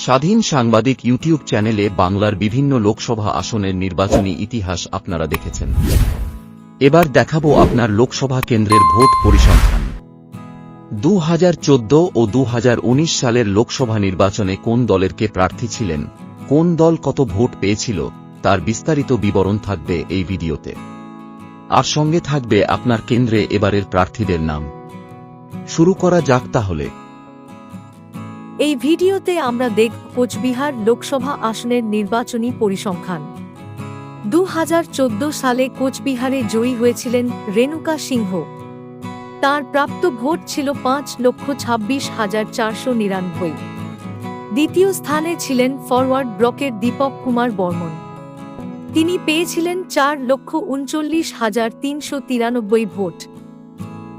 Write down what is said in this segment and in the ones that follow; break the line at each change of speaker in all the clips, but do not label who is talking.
স্বাধীন সাংবাদিক ইউটিউব চ্যানেলে বাংলার বিভিন্ন লোকসভা আসনের নির্বাচনী ইতিহাস আপনারা দেখেছেন। এবার দেখাবো আপনার লোকসভা কেন্দ্রের ভোট পরিসংখ্যান। দু হাজার চোদ্দ ও দু হাজার উনিশ সালের লোকসভা নির্বাচনে কোন দলের কে প্রার্থী ছিলেন, কোন দল কত ভোট পেয়েছিল, তার বিস্তারিত বিবরণ থাকবে এই ভিডিওতে। আর সঙ্গে থাকবে আপনার কেন্দ্রে এবারের প্রার্থীদের নাম। শুরু করা যাক তাহলে।
এই ভিডিওতে আমরা দেখব কোচবিহার লোকসভা আসনের নির্বাচনী পরিসংখ্যান। দু হাজার চোদ্দ সালে কোচবিহারে জয়ী হয়েছিলেন রেণুকা সিংহ। তার প্রাপ্ত ভোট ছিল পাঁচ লক্ষ ছাব্বিশ হাজার চারশো নিরানব্বই। দ্বিতীয় স্থানে ছিলেন ফরওয়ার্ড ব্লকের দীপক কুমার বর্মন। তিনি পেয়েছিলেন চার লক্ষ উনচল্লিশ হাজার তিনশো তিরানব্বই ভোট।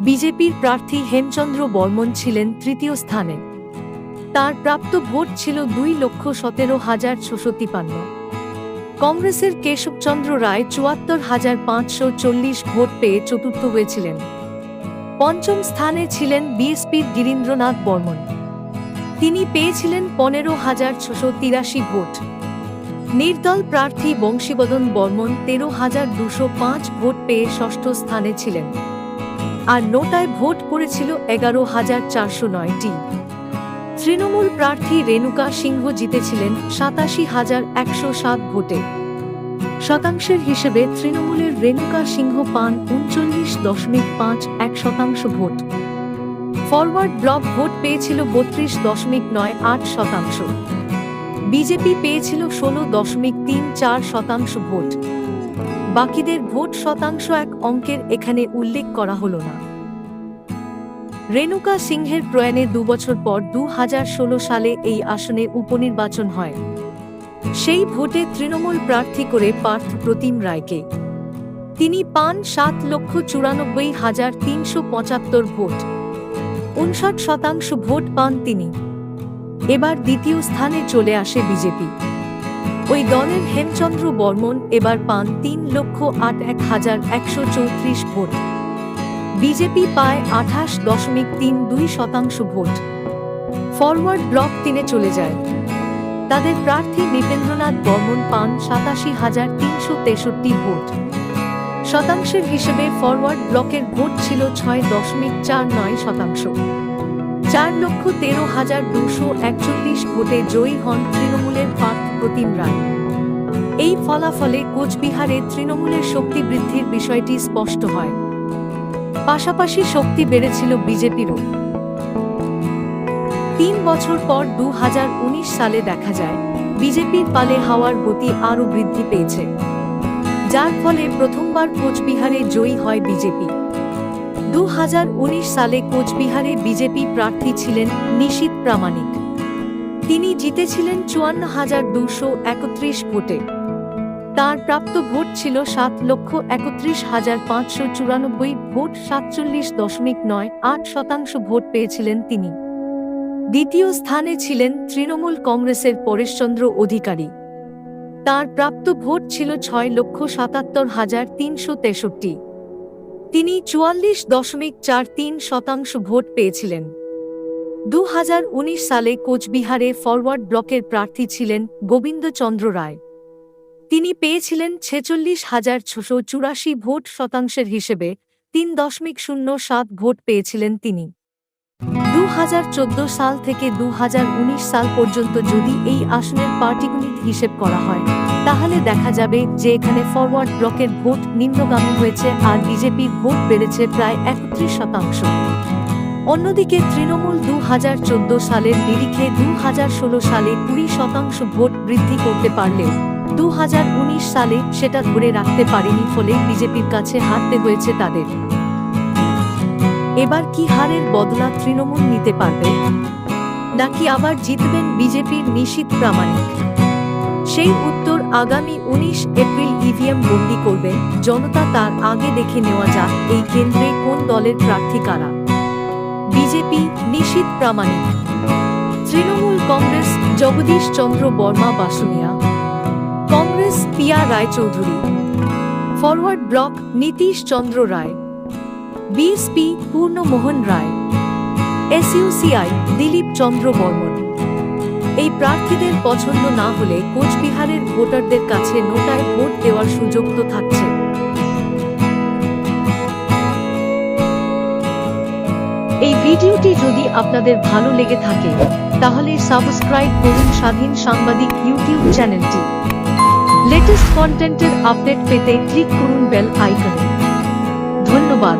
বিজেপির প্রার্থী হেমচন্দ্র বর্মন ছিলেন তৃতীয় স্থানে। তার প্রাপ্ত ভোট ছিল দুই লক্ষ সতেরো হাজার ছশো তিপান্ন। কংগ্রেসের কেশবচন্দ্র রায় চুয়াত্তর হাজার পাঁচশো চল্লিশ ভোট পেয়ে চতুর্থ হয়েছিলেন। পঞ্চম স্থানে ছিলেন বিএসপির গিরীন্দ্রনাথ বর্মন। তিনি পেয়েছিলেন পনেরো হাজার ছশো তিরাশি ভোট। নির্দল প্রার্থী বংশীবদন বর্মন তেরো হাজার দুশো পাঁচ ভোট পেয়ে ষষ্ঠ স্থানে ছিলেন। আর নোটায় ভোট পড়েছিল এগারো হাজার চারশো নয়টি। তৃণমূল প্রার্থী রেণুকা সিংহ জিতেছিলেন সাতাশি হাজার একশো সাত ভোটে। শতাংশের হিসেবে তৃণমূলের রেণুকা সিংহ পান উনচল্লিশ দশমিক পাঁচ এক শতাংশ ভোট। ফরওয়ার্ড ব্লক ভোট পেয়েছিল বত্রিশ দশমিক নয় আট শতাংশ। বিজেপি পেয়েছিল ষোলো দশমিক তিন চার শতাংশ ভোট। বাকিদের ভোট শতাংশ এক অঙ্কের এখানে উল্লেখ করা হলো না। রেণুকা সিংহের প্রয়াণে দুবছর পর দু হাজার ষোলো সালে এই আসনে উপনির্বাচন হয়। সেই ভোটে তৃণমূল প্রার্থী করে পার্থ প্রতিম রায়কে। তিনি পান সাত লক্ষ চুরানব্বই হাজার তিনশো পঁচাত্তর ভোট। উনষাট শতাংশ ভোট পান তিনি। এবার দ্বিতীয় স্থানে চলে আসে বিজেপি। ওই দলের হেমচন্দ্র বর্মন এবার পান তিন লক্ষ আট এক হাজার একশো চৌত্রিশ ভোট। বিজেপি পায় আঠাশ দশমিক তিন দুই শতাংশ ভোট। ফরওয়ার্ড ব্লক তিনে চলে যায়। তাদের প্রার্থী নৃপেন্দ্রনাথ বর্মন পান সাতাশি হাজার তিনশো তেষট্টি ভোট। শতাংশের হিসেবে ফরওয়ার্ড ব্লকের ভোট ছিল ছয় দশমিক চার নয় শতাংশ। চার লক্ষ তেরো হাজার দুশো একচল্লিশ ভোটে জয়ী হন তৃণমূলের পার্থ প্রতিম রায়। এই ফলাফলে কোচবিহারে তৃণমূলের শক্তি বৃদ্ধির বিষয়টি স্পষ্ট হয়। পাশাপাশি শক্তি বেড়েছিল বিজেপিরও তিন বছর পর দু হাজার উনিশ সালে দেখা যায়, বিজেপির পালে হাওয়ার গতি আরও বৃদ্ধি পেয়েছে। যার ফলে প্রথমবার কোচবিহারে জয়ী হয় বিজেপি। দু হাজার উনিশ সালে কোচবিহারে বিজেপি প্রার্থী ছিলেন নিশীত প্রামাণিক। তিনি জিতেছিলেন চুয়ান্ন হাজার দুশো একত্রিশ ভোটে। তার প্রাপ্ত ভোট ছিল সাত লক্ষ একত্রিশ হাজার পাঁচশো চুরানব্বই ভোট সাতচল্লিশ দশমিক নয় আট শতাংশ ভোট পেয়েছিলেন তিনি। দ্বিতীয় স্থানে ছিলেন তৃণমূল কংগ্রেসের পরেশচন্দ্র অধিকারী। তার প্রাপ্ত ভোট ছিল ছয় লক্ষ সাতাত্তর হাজার তিনশো তেষট্টি। তিনি চুয়াল্লিশ দশমিক চার তিন শতাংশ ভোট পেয়েছিলেন। দু হাজার উনিশ সালে কোচবিহারে ফরওয়ার্ড ব্লকের প্রার্থী ছিলেন গোবিন্দচন্দ্র রায়। তিনি পেয়েছিলেন ছেচল্লিশ হাজার ছশো চুরাশি ভোট শতাংশের হিসেবে তিন দশমিক শূন্য সাত ভোট পেয়েছিলেন তিনি। দু হাজার চোদ্দ সাল থেকে দু হাজার উনিশ সাল পর্যন্ত যদি এই আসনের পার্টিগুলির হিসেব করা হয়, তাহলে দেখা যাবে যে এখানে ফরওয়ার্ড ব্লকের ভোট নিম্নগামী হয়েছে আর বিজেপি ভোট বেড়েছে প্রায় একত্রিশ শতাংশ। অন্যদিকে তৃণমূল দু হাজার চোদ্দ সালের নিরিখে দু হাজার ষোলো সালে কুড়ি শতাংশ ভোট বৃদ্ধি করতে পারলেও দু হাজার উনিশ সালে সেটা ধরে রাখতে পারেনি ফলে বিজেপির কাছে হারতে হয়েছে তাদের। এবার কি হারের বদলা তৃণমূল নিতে পারবে? নাকি আবার জিতবেন বিজেপির নিশীত প্রামাণিক? সেই উত্তর আগামী উনিশ এপ্রিল ইভিএম বন্দি করবে। জনতা তার আগে দেখে নেওয়া যাক এই কেন্দ্রে কোন দলের প্রার্থী কারা। B J P Nisith Pramanik. Trinamool Congress Jagadish Chandra Barma Basunia. Piya Raychaudhuri. Forward Bloc Nitish Chandra Roy. B S P Purnamohan Roy. S U C I Dilip Chandra Barman. এই প্রার্থীদের পছন্দ না হলে কোচবিহারের ভোটারদের কাছে নোটায় ভোট দেওয়ার সুযোগ তো থাকছে। এই ভিডিওটি যদি আপনাদের ভালো লেগে থাকে, তাহলে সাবস্ক্রাইব করুন স্বাধীন সাংবাদিক ইউটিউব চ্যানেলটি। লেটেস্ট কন্টেন্টের আপডেট পেতে ক্লিক করুন বেল আইকনে ধন্যবাদ